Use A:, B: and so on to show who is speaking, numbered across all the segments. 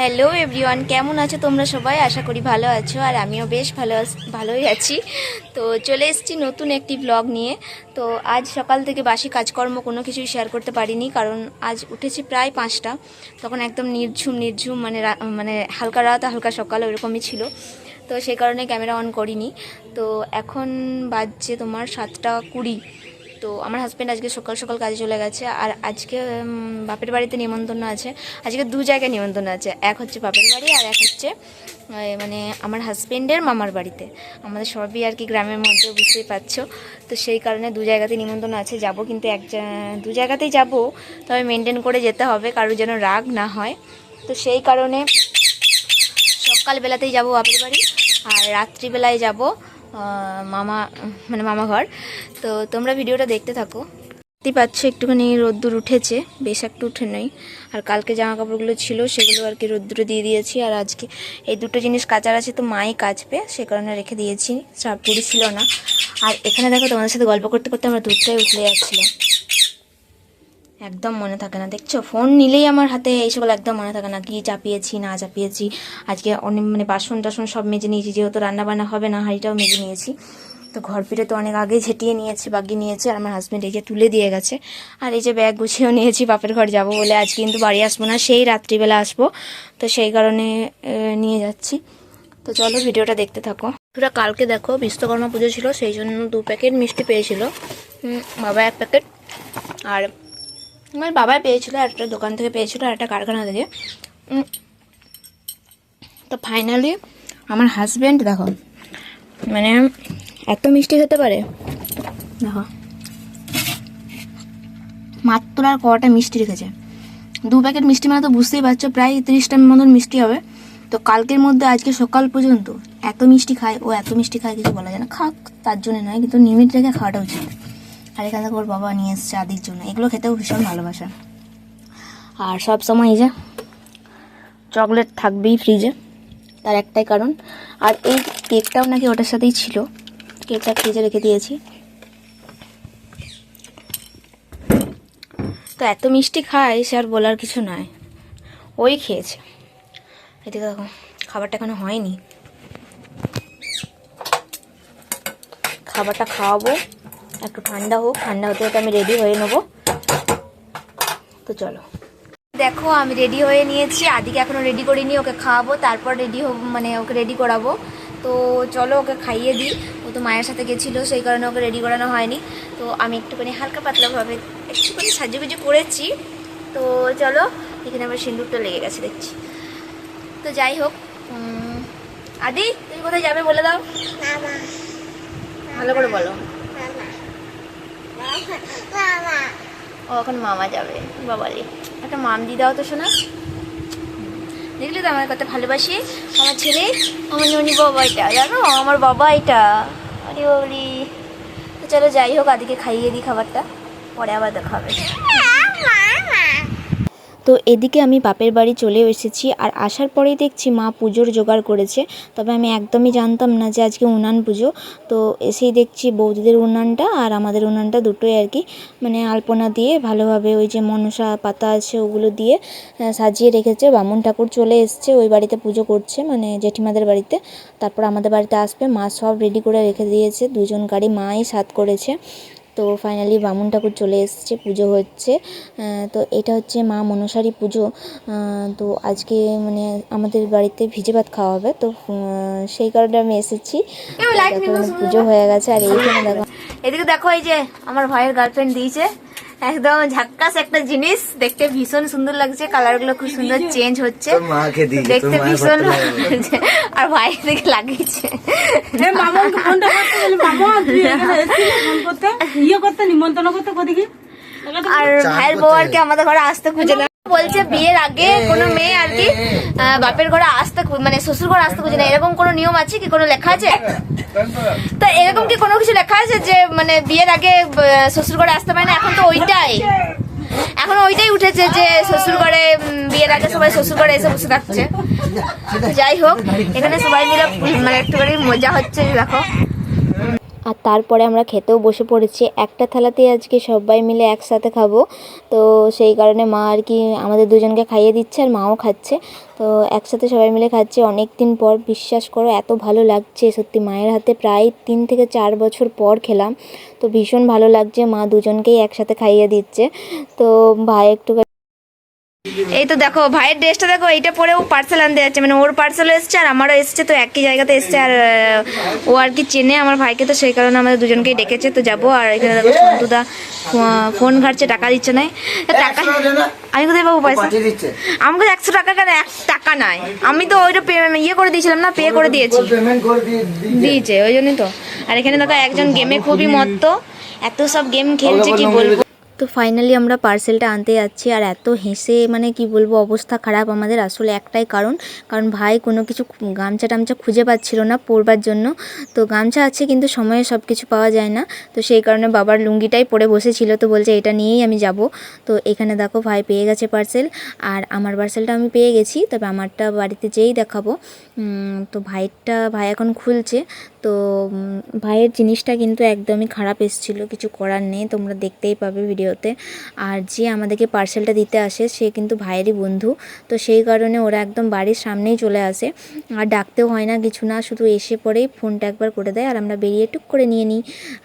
A: Hello everyone কেমন আছো তোমরা সবাই? আশা করি ভালো আছো, আর আমিও বেশ ভালো ভালোই আছি। তো চলে এসেছি নতুন একটি ব্লগ নিয়ে। তো আজ সকাল থেকে বাসি কাজকর্ম কোনো কিছুই শেয়ার করতে পারিনি, কারণ আজ উঠেছি প্রায় পাঁচটা। তখন একদম নির্ঝুম নির্ঝুম মানে মানে হালকা রাত, হালকা সকাল ওরকমই ছিল। তো সেই কারণে ক্যামেরা অন করিনি। তো এখন বাজছে তোমার সাতটা কুড়ি। তো আমার হাজব্যান্ড আজকে সকাল সকাল কাজে চলে গেছে আর আজকে বাপের বাড়িতে নিমন্ত্রণ আছে। আজকে দু জায়গায় নিমন্ত্রণ আছে। এক হচ্ছে বাপের বাড়ি আর এক হচ্ছে মানে আমার হাজব্যান্ডের মামার বাড়িতে। আমাদের সবই আর কি গ্রামের মধ্যে, বুঝতেই পারছ? তো সেই কারণে দু জায়গাতে নিমন্ত্রণ আছে। যাব কিন্তু এক দু জায়গাতেই যাব, তবে মেনটেন করে যেতে হবে, কারোর যেন রাগ না হয়। তো সেই কারণে সকালবেলাতেই যাব বাপের বাড়ি আর রাত্রিবেলায় যাব। মামা মানে মামা ঘর। তো তোমরা ভিডিওটা দেখতে থাকো। দেখতে পাচ্ছ, একটুখানি রোদ্দুর উঠেছে। বেশ একটু উঠে নেই। আর কালকে জামা কাপড়গুলো ছিল, সেগুলো আর কি রোদ্দুরে দিয়ে দিয়েছি। আর আজকে এই দুটো জিনিস কাচার আছে, তো মাই কাচবে, সে কারণে রেখে দিয়েছি। পুরি ছিল না। আর এখানে দেখো, তোমাদের সাথে গল্প করতে করতে আমরা দুধটাই উঠলে যাচ্ছিল একদম মনে থাকে না। দেখছ ফোন নিলেই আমার হাতে এই সকল একদম মনে থাকে না, কি চাপিয়েছি, না চাপিয়েছি। আজকে অনেক মানে বাসন টাসন সব মেজে নিয়েছি, যেহেতু রান্না বান্না হবে, না হাঁড়িটাও মেজে নিয়েছি। তো ঘর ফিরে তো অনেক আগে ঝেঁটিয়ে নিয়েছি, বাগিয়ে নিয়েছি, আর আমার হাজব্যান্ড এই যে তুলে দিয়ে গেছে। আর এই যে ব্যাগ গুছিয়েও নিয়েছি, বাপের ঘর যাব বলে আজ কিন্তু বাড়ি আসব না, সেই রাত্রিবেলা আসব। তো সেই কারণে নিয়ে যাচ্ছি। তো চলো ভিডিওটা দেখতে থাকো। পুরো কালকে দেখো, বিশ্বকর্মা পুজো ছিল, সেই জন্য দু প্যাকেট মিষ্টি পেয়েছিল। বাবা এক প্যাকেট আর আমার বাবাই পেয়েছিল একটা দোকান থেকে পেয়েছিল একটা কারখানা থেকে। তো ফাইনালি আমার হাজব্যান্ড দেখো মানে এত মিষ্টি খেতে পারে, দেখো, মাত্র আর কটা মিষ্টি রেখেছে। দু প্যাকেট মিষ্টি মানে তো বুঝতেই পারছ, প্রায় তিরিশটার মতন মিষ্টি হবে। তো কালকের মধ্যে আজকে সকাল পর্যন্ত এত মিষ্টি খায়, ও এত মিষ্টি খায় কিছু বলা যায় না, খাক, তার জন্য নয়, কিন্তু লিমিট রেখে খাওয়াটা উচিত। আর এখান থেকে ওর বাবা নিয়ে এসছে আদির জন্য। এগুলো খেতেও ভীষণ ভালোবাসে। আর সব সময় এই যে, চকলেট থাকবেই ফ্রিজে, তার একটাই কারণ। আর এই কেকটাও নাকি ওটার সাথেই ছিল। কেকটা ফ্রিজে রেখে দিয়েছি। তো এত মিষ্টি খায়, সে আর বলার কিছু নয় ওই খেয়েছে। এদিকে দেখো, খাবারটা এখনও হয়নি। খাবারটা খাওয়াবো। একটু ঠান্ডা হোক ঠান্ডা হতে হতে আমি রেডি হয়ে নেব। তো চলো। দেখো আমি রেডি হয়ে নিয়েছি। আদিকে এখনও রেডি করিনি ওকে খাওয়াবো তারপর রেডি হব মানে ওকে রেডি করাবো। তো চলো ওকে খাইয়ে দিই। ও তো মায়ের সাথে গেছিল সেই কারণে ওকে রেডি করানো হয়নি। তো আমি একটুখানি হালকা পাতলাভাবে একটুখানি সাজুগুজু করেছি। তো চলো এখানে আমার সিঁদুরটা লেগে গেছে দেখছি। তো যাই হোক আদি তুমি কোথায় যাবে বলে দাও। ভালো করে বলো। ও, এখন মামা যাবে। বাবালি একটা মাম দি দাও তো শোনা দেখলি তো আমার কত ভালোবাসি? আমার ছেলে, আমার ননি বাবা এটা, জানো? আমার বাবা এটা। আরে বলি তো চলো যাই হোক, আদিকে খাইয়ে দিই খাবারটা। পরে আবার দেখা হবে। তো এদিকে আমি বাপের বাড়ি চলে এসেছি আর আসার পরেই দেখছি মা পুজোর জোগাড় করেছে। তবে আমি একদমই জানতাম না যে আজকে উনান পুজো। তো এসেই দেখছি বৌদিদের উনানটা আর আমাদের উনানটা দুটোই আর কি মানে আলপনা দিয়ে ভালোভাবে ওই যে মনসা পাতা আছে ওগুলো দিয়ে সাজিয়ে রেখেছে। বামুন ঠাকুর চলে এসছে, ওই বাড়িতে পুজো করছে মানে জেঠিমাদের বাড়িতে। তারপর আমাদের বাড়িতে আসবে, মা সব রেডি করে রেখে দিয়েছে। দুজন গাড়ি মাই সাত করেছে। তো ফাইনালি বামুন ঠাকুর চলে এসছে পুজো হচ্ছে। তো এটা হচ্ছে মা মনসারী পুজো। তো আজকে মানে আমাদের বাড়িতে ভিজে ভাত খাওয়া হবে। তো সেই কারণে আমি এসেছি। পুজো হয়ে গেছে আর এইখানে দেখো। এদিকে দেখো এই যে আমার ভাইয়ের গার্লফ্রেন্ড দিয়েছে। একদম ঝাক্কাস একটা জিনিস। দেখতে ভীষণ সুন্দর লাগছে কালারগুলো খুব সুন্দর চেঞ্জ হচ্ছে। দেখতে ভীষণ
B: ভালো
A: ভালো লাগছে। আর ভাই দেখে লাগিয়েছে।
C: মামাকে ফোনটা করতে বলি মামা তুই এখানে এসেছিলি ফোন করতে? ইয়ে করতে নিমন্ত্রণ করতে কোদিকে
A: আর ভাইয়ের বউ আর কি আমাদের ঘরে আসতে খুঁজে না বলছে বিয়ের আগে কোনো মেয়ে আর কি বাপের ঘরে আসতে মানে শ্বশুর ঘরে আসতে খুঁজে না এরকম কোনো নিয়ম আছে কি? কোনো লেখা আছে? তো এরকম কি কোনো কিছু লেখা আছে যে মানে বিয়ের আগে শ্বশুর ঘরে আসতে পারে না? এখন তো ওইটাই। এখন ওইটাই উঠেছে যে শ্বশুর ঘরে বিয়ের আগে সবাই শ্বশুর ঘরে এসে বসে থাকছে। যাই হোক এখানে সবাই মিলে মানে একটুখানি মজা হচ্ছে দেখো। আর তারপরে আমরা খেতেও বসে পড়েছি। একটা থালাতে আজকে সবাই মিলে একসাথে খাব। তো সেই কারণে মা আর কি আমাদের দুজনকে খাইয়ে দিচ্ছে আর মাও খাচ্ছে। তো একসাথে সবাই মিলে খাচ্ছি। অনেক দিন পর বিশ্বাস করো এত ভালো লাগছে, সত্যি মায়ের হাতে প্রায় তিন থেকে চার বছর পর খেলাম। তো ভীষণ ভালো লাগছে। মা দুজনকেই একসাথে খাইয়ে দিচ্ছে। তো ভাই একটু এই তো দেখো ভাইয়ের ড্রেসটা দেখো এইটা পরে ও পার্সেল আনতে যাচ্ছে। মানে ওর পার্সেলও এসছে আর আমারও এসছে তো একই জায়গাতে এসছে। আর ও আর কি চেনে আমার ভাইকে তো সেই কারণে আমাদের দুজনকেই ডেকেছে তো যাব। আর এখানে দেখো সন্তুদা ফোন ঘাটছে টাকা দিচ্ছে নাই। টাকা আমি কোথায় পাবো পয়সা? আমাকে একশো টাকা কেন? এক টাকা নাই। আমি তো ওইটা পে- ইয়ে করে দিয়েছিলাম না পে করে দিয়েছি। দিয়েছে। ওই জন্যই তো। আর এখানে দেখো একজন গেমে খুবই মত্ত। এত সব গেম খেলছে কি বলব? তো ফাইনালি আমরা পার্সেলটা আনতে যাচ্ছি। আর এত হেসে মানে কি বলব, অবস্থা খারাপ আমাদের আসলে একটাই কারণ। কারণ ভাই কোনো কিছু গামছা টামছা খুঁজে পাচ্ছিল না পরবার জন্য। তো গামছা আছে কিন্তু সময়ে সব কিছু পাওয়া যায় না। তো সেই কারণে বাবার লুঙ্গিটাই পরে বসেছিল, তো বলছে এটা নিয়েই আমি যাব। তো এখানে দেখো ভাই পেয়ে গেছে পার্সেল আর আমার পার্সেলটা আমি পেয়ে গেছি, তবে আমারটা বাড়িতে যেই দেখাবো। তো ভাইয়েরটা, ভাই এখন খুলছে। তো ভাইয়ের জিনিসটা কিন্তু একদমই খারাপ এসেছিল, কিছু করার নেই, তোমরা দেখতেই পাবে ভিডিওতে। আর যে আমাদেরকে পার্সেলটা দিতে আসে, সে কিন্তু ভাইয়েরই বন্ধু। তো সেই কারণে ওরা একদম বাড়ির সামনেই চলে আসে। আর ডাকতেও হয় না কিছু না, শুধু এসে পরেই ফোনটা একবার করে দেয়। আর আমরা বেরিয়ে টুক করে নিয়ে নিই।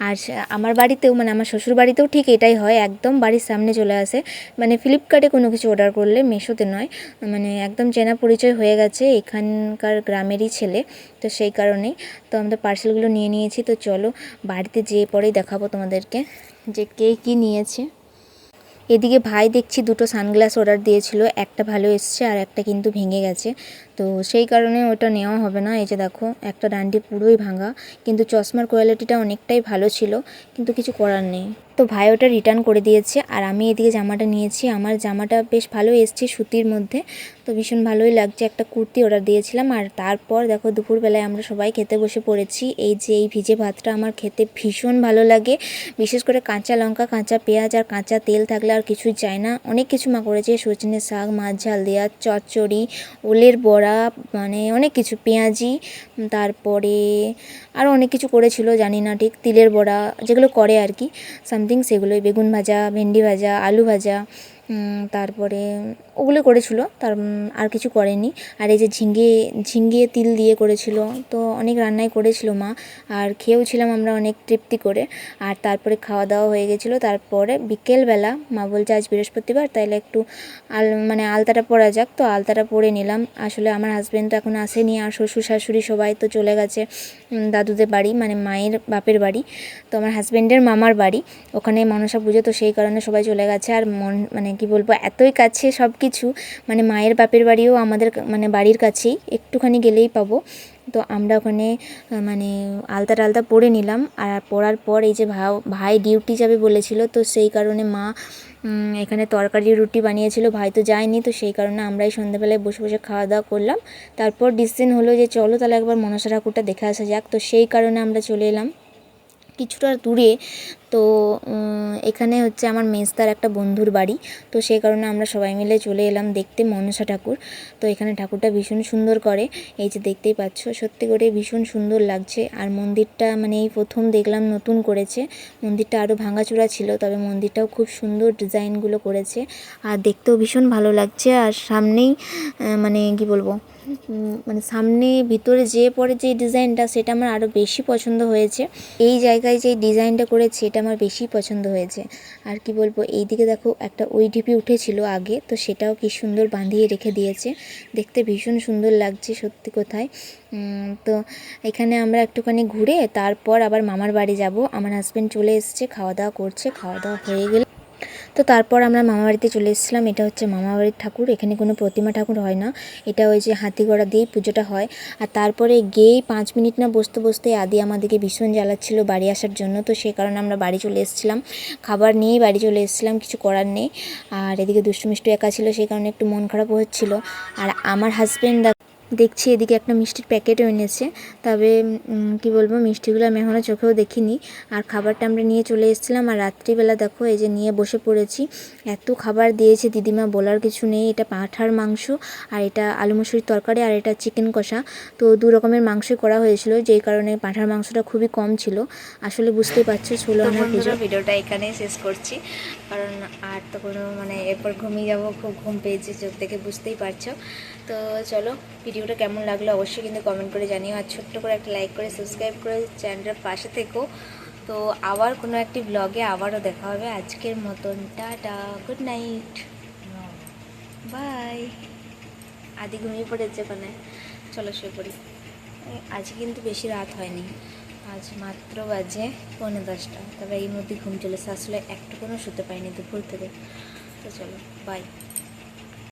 A: আর আমার বাড়িতেও মানে আমার শ্বশুর বাড়িতেও ঠিক এটাই হয়, একদম বাড়ির সামনে চলে আসে। মানে ফ্লিপকার্টে কোনো কিছু অর্ডার করলে মেশোতে নয়। মানে একদম চেনা পরিচয় হয়ে গেছে এখানকার গ্রামেরই ছেলে। তো সেই কারণেই তো আমরা পার্সেলগুলো নিয়ে নিয়েছি। তো চলো বাড়িতে যেয়ে পরেই দেখাবো তোমাদেরকে। যে কে কী নিয়েছে। এদিকে ভাই দেখছি দুটো সানগ্লাস অর্ডার দিয়েছিল, একটা ভালো এসছে আর একটা কিন্তু ভেঙে গেছে। তো সেই কারণে ওটা নেওয়া হবে না। এই যে দেখো, একটা ডান্ডি পুরোই ভাঙা, কিন্তু চশমার কোয়ালিটিটা অনেকটাই ভালো ছিল, কিন্তু কিছু করার নেই। তো ভাই ওটা রিটার্ন করে দিয়েছে, আর আমি এদিকে জামাটা নিয়েছি। আমার জামাটা বেশ ভালো এসছে সুতির মধ্যে, তো ভীষণ ভালোই লাগছে। একটা কুর্তি অর্ডার দিয়েছিলাম, আর তারপর দেখো দুপুরবেলায় আমরা সবাই খেতে বসে পড়েছি। এই যে এই ভিজে ভাতটা আমার খেতে ভীষণ ভালো লাগে। বিশেষ করে কাঁচা লঙ্কা, কাঁচা পেঁয়াজ আর কাঁচা তেল থাকলে আর কিছুই চাই না। অনেক কিছু মা করেছে, সজনে শাক, মাছ ঝাল দেওয়া চচ্চড়ি, ওলের বড়া মানে অনেক কিছু, পেঁয়াজি, তারপরে আরও অনেক কিছু করেছিল, জানি না ঠিক, তিলের বড়া যেগুলো করে আর কি সামথিং সেগুলোই, বেগুন ভাজা, ভেন্ডি ভাজা, আলু ভাজা তারপরে ওগুলো করেছিল, তার আর কিছু করেনি। আর এই যে ঝিঙ্গে ঝিঙ্গে তিল দিয়ে করেছিল, তো অনেক রান্নাই করেছিল মা। আর খেয়েও ছিলাম আমরা অনেক তৃপ্তি করে। আর তারপরে খাওয়া দাওয়া হয়ে গেছিল। তারপরে বিকেলবেলা, মা বলছে আজ বৃহস্পতিবার, তাইলে একটু আল মানে আলতাটা পরা যাক। তো আলতাটা পরে নিলাম। আসলে আমার হাজব্যান্ড তো এখন আসেনি, আর শ্বশুর শাশুড়ি সবাই তো চলে গেছে দাদুদের বাড়ি মানে মায়ের বাপের বাড়ি। তো আমার হাজব্যান্ডের মামার বাড়ি, ওখানে মনসা পুজো, তো সেই কারণে সবাই চলে গেছে। আর মন মানে কি বলব, এতই কাছে সব কিছু মানে মায়ের বাপের বাড়িও আমাদের মানে বাড়ির কাছেই, একটুখানি গেলেই পাবো। তো আমরা ওখানে মানে আলতা টালতা পরে নিলাম, আর পরার পর এই যে ভাও, ভাই ডিউটি যাবে বলেছিল, তো সেই কারণে মা এখানে তরকারি, রুটি বানিয়েছিল, ভাই তো যায়নি, তো সেই কারণে আমরাই সন্ধ্যাবেলায় বসে বসে খাওয়া দাওয়া করলাম। তারপর ডিসিশন হলো যে চলো তাহলে একবার মনসা ঠাকুরটা দেখে আসা যাক। তো সেই কারণে আমরা চলে এলাম। কিছুটা দূরে তো এখানে হচ্ছে আমার মেজদার একটা বন্ধুর বাড়ি। তো সেই কারণে আমরা সবাই মিলে চলে এলাম দেখতে মনসা ঠাকুর। তো এখানে ঠাকুরটা ভীষণ সুন্দর করে, এই যে দেখতেই পাচ্ছ, সত্যি করে ভীষণ সুন্দর লাগছে। আর মন্দিরটা মানে এই প্রথম দেখলাম নতুন করেছে। মন্দিরটা আরও ভাঙাচোরা ছিল, তবে মন্দিরটাও খুব সুন্দর ডিজাইনগুলো করেছে। আর দেখতেও ভীষণ ভালো লাগছে। আর সামনেই মানে কি বলব মানে সামনে ভিতরে যে পরে যে ডিজাইনটা, সেটা আমার আরও বেশি পছন্দ হয়েছে। এই জায়গায় যে ডিজাইনটা করেছে, এটা আমার বেশি পছন্দ হয়েছে। আর কি বলব এই দিকে দেখো একটা ওই ঢিপি উঠেছিল আগে, তো সেটাও কি সুন্দর বাঁধিয়ে রেখে দিয়েছে। দেখতে ভীষণ সুন্দর লাগছে সত্যি কোথায়। তো এখানে আমরা একটুখানি ঘুরে তারপর আবার মামার বাড়ি যাব। আমার হাজব্যান্ড চলে এসছে, খাওয়া দাওয়া করছে, খাওয়া দাওয়া হয়ে গেলে তো তারপর আমরা মামাবাড়িতে চলে এসেছিলাম। এটা হচ্ছে মামা বাড়ির ঠাকুর। এখানে কোনো প্রতিমা ঠাকুর হয় না। এটা ওই যে হাতি ঘোড়া দিয়েই পুজোটা হয়। আর তারপরে গিয়েই পাঁচ মিনিট না বসতে বসতে আদি আমাদেরকে ভীষণ জ্বালাচ্ছিল বাড়ি আসার জন্য। তো সেই কারণে আমরা বাড়ি চলে এসেছিলাম। খাবার নিয়েই বাড়ি চলে এসেছিলাম, কিছু করার নেই। আর এদিকে দুষ্টু মিষ্টু একা ছিল সেই কারণে একটু মন খারাপও হচ্ছিল। আর আমার হাজব্যান্ড দেখছি এদিকে একটা মিষ্টির প্যাকেটও এনেছে। তবে কি বলব মিষ্টিগুলো আমি এখনও চোখেও দেখিনি। আর খাবারটা আমরা নিয়ে চলে এসেছিলাম। আর রাত্রিবেলা দেখো এই যে নিয়ে বসে পড়েছি। এত খাবার দিয়েছে দিদিমা বলার কিছু নেই। এটা পাঁঠার মাংস আর এটা আলু মুসুরির তরকারি আর এটা চিকেন কষা। তো দু রকমের মাংসই করা হয়েছিল যেই কারণে পাঁঠার মাংসটা খুবই কম ছিল। আসলে বুঝতেই পারছ ষোলো আমার ভিডিওটা এখানেই শেষ করছি। কারণ আর তো কোনো মানে এরপর ঘুমিয়ে যাব খুব ঘুম পেয়েছে চোখ থেকে বুঝতেই পারছ। তো চলো ভিডিওটা কেমন লাগল অবশ্যই কিন্তু কমেন্ট করে জানিও। আর ছোট্ট করে একটা লাইক করে সাবস্ক্রাইব করে চ্যানেলটার পাশে থেকো। তো আবার কোনো একটি ব্লগে আবারও দেখা হবে। আজকের মতন টাটা গুড নাইট বাই আদি ঘুমিয়ে পড়েছে ওখানে। চলো শুয়ে পড়ি। আজ কিন্তু বেশি রাত হয়নি। আজ মাত্র বাজে পৌনে দশটা। তবে এই মধ্যে ঘুম চলেছে আসলে একটু কোনো শুতে পারিনি দুপুর থেকে। তো চলো বাই